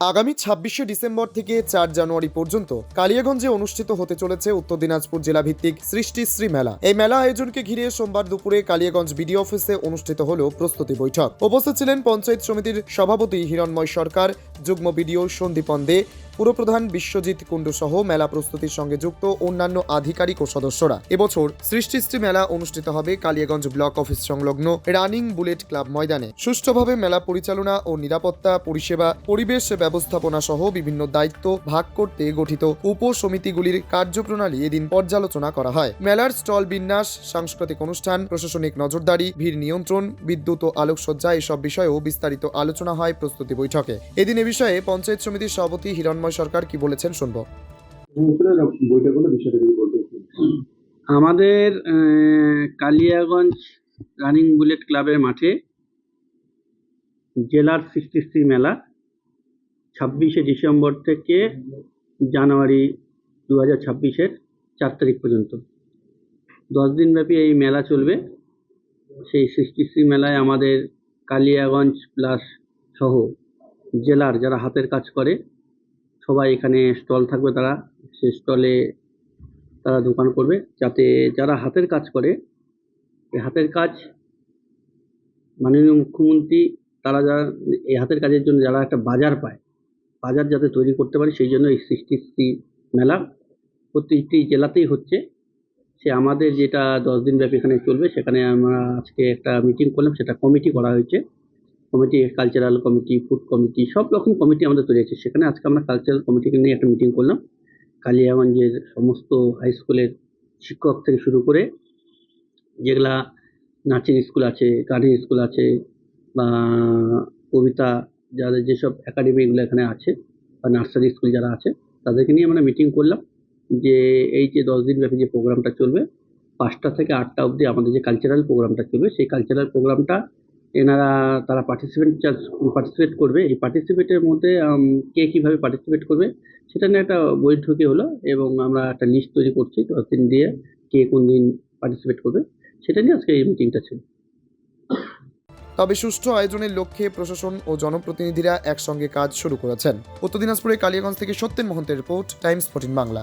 আগামী ছাব্বিশে ডিসেম্বর থেকে চার জানুয়ারি পর্যন্ত কালিয়াগঞ্জে অনুষ্ঠিত হতে চলেছে উত্তর দিনাজপুর জেলা ভিত্তিক সৃষ্টিশ্রী মেলা। এই মেলা আয়োজনকে ঘিরে সোমবার দুপুরে কালিয়াগঞ্জ বিডিও অফিসে অনুষ্ঠিত হল প্রস্তুতি বৈঠক। উপস্থিত ছিলেন পঞ্চায়েত সমিতির সভাপতি হিরণময় সরকার যুগ্ম বিডিও সন্দীপন দে, পুরপ্রধান বিশ্বজিৎ কুণ্ডু সহ মেলা প্রস্তুতির সঙ্গে যুক্ত অন্যান্য আধিকারিক ও সদস্যরা। এবছর সৃষ্টিশ্রী মেলা অনুষ্ঠিত হবে কালিয়াগঞ্জ ব্লক অফিস সংলগ্ন রানিং বুলেট ক্লাব ময়দানে। সুষ্ঠুভাবে মেলা পরিচালনা ও নিরাপত্তা, পরিষেবা, পরিবেশ ব্যবস্থাপনা সহ বিভিন্ন দায়িত্ব ভাগ করতে গঠিত উপ উপসমিতিগুলির কার্যপ্রণালী এদিন পর্যালোচনা করা হয়। মেলার স্টল বিন্যাস, সাংস্কৃতিক অনুষ্ঠান, প্রশাসনিক নজরদারি, ভিড় নিয়ন্ত্রণ, বিদ্যুৎ ও আলোকসজ্জা এসব বিষয়েও বিস্তারিত আলোচনা হয় প্রস্তুতি বৈঠকে। এদিন এ বিষয়ে পঞ্চায়েত সমিতির সভাপতি হিরণময় সরকার কি বলেছেন শুনব। আমাদের কালিয়াগঞ্জ রানিং বুলেট ক্লাবের মাঠে জেলার সৃষ্টিশ্রী মেলা ছাব্বিশে ডিসেম্বর থেকে জানুয়ারি দু হাজার ছাব্বিশের চার তারিখ পর্যন্ত। দশ দিনব্যাপী এই মেলা চলবে। সেই সৃষ্টিশ্রী মেলায় আমাদের কালিয়াগঞ্জ প্লাস সহ জেলার যারা হাতের কাজ করে, সবাই এখানে স্টল থাকবে তারা। সেই স্টলে তারা দোকান করবে। যাতে যারা হাতের কাজ করে, এই হাতের কাজ মাননীয় মুখ্যমন্ত্রী, তারা যারা এই হাতের কাজের জন্য যারা একটা বাজার পায়, বাজার যাতে তৈরি করতে পারে, সেই জন্য এই সৃষ্টিশ্রী মেলা প্রতিটি জেলাতেই হচ্ছে। সে আমাদের যেটা দশ দিন ব্যাপী এখানে চলবে, সেখানে আমরা আজকে একটা মিটিং করলাম, সেটা কমিটি করা হয়েছে। Committee cultural committee food committee সব রকম কমিটি আমাদের তৈরি আছে সেখানে আজকে আমরা কালচারাল কমিটিকে নিয়ে একটা মিটিং করলাম। কালিয়াগঞ্জের সমস্ত হাই স্কুলের শিক্ষক থেকে শুরু করে যেগুলা নাচের স্কুল আছে, গানের স্কুল আছে বা কবিতা, যাদের যেসব একাডেমিগুলো এখানে আছে বা নার্সারি স্কুল যারা আছে, তাদেরকে নিয়ে আমরা মিটিং করলাম। যে এই যে দশ দিন ব্যাপী যে প্রোগ্রামটা চলবে, পাঁচটা থেকে আটটা অবধি আমাদের যে কালচারাল প্রোগ্রামটা চলবে, সেই কালচারাল প্রোগ্রামটা এনারা, তারা পার্টিসিপেন্ট পার্টিসিপেট করবে। এই পার্টিসিপেটের মধ্যে কে কীভাবে পার্টিসিপেট করবে, সেটা নিয়ে একটা বৈঠকে হলো এবং আমরা একটা লিস্ট তৈরি করছি দশ দিন দিয়ে কে কোন দিন পার্টিসিপেট করবে। সেটা নিয়ে আজকে এই মিটিংটা ছিল। তবে সুষ্ঠু আয়োজনের লক্ষ্যে প্রশাসন ও জনপ্রতিনিধিরা একসঙ্গে কাজ শুরু করেছেন। উত্তর দিনাজপুরে কালিয়াগঞ্জ থেকে সত্যেন মহন্তের রিপোর্ট, টাইমস ফোর্টিন বাংলা।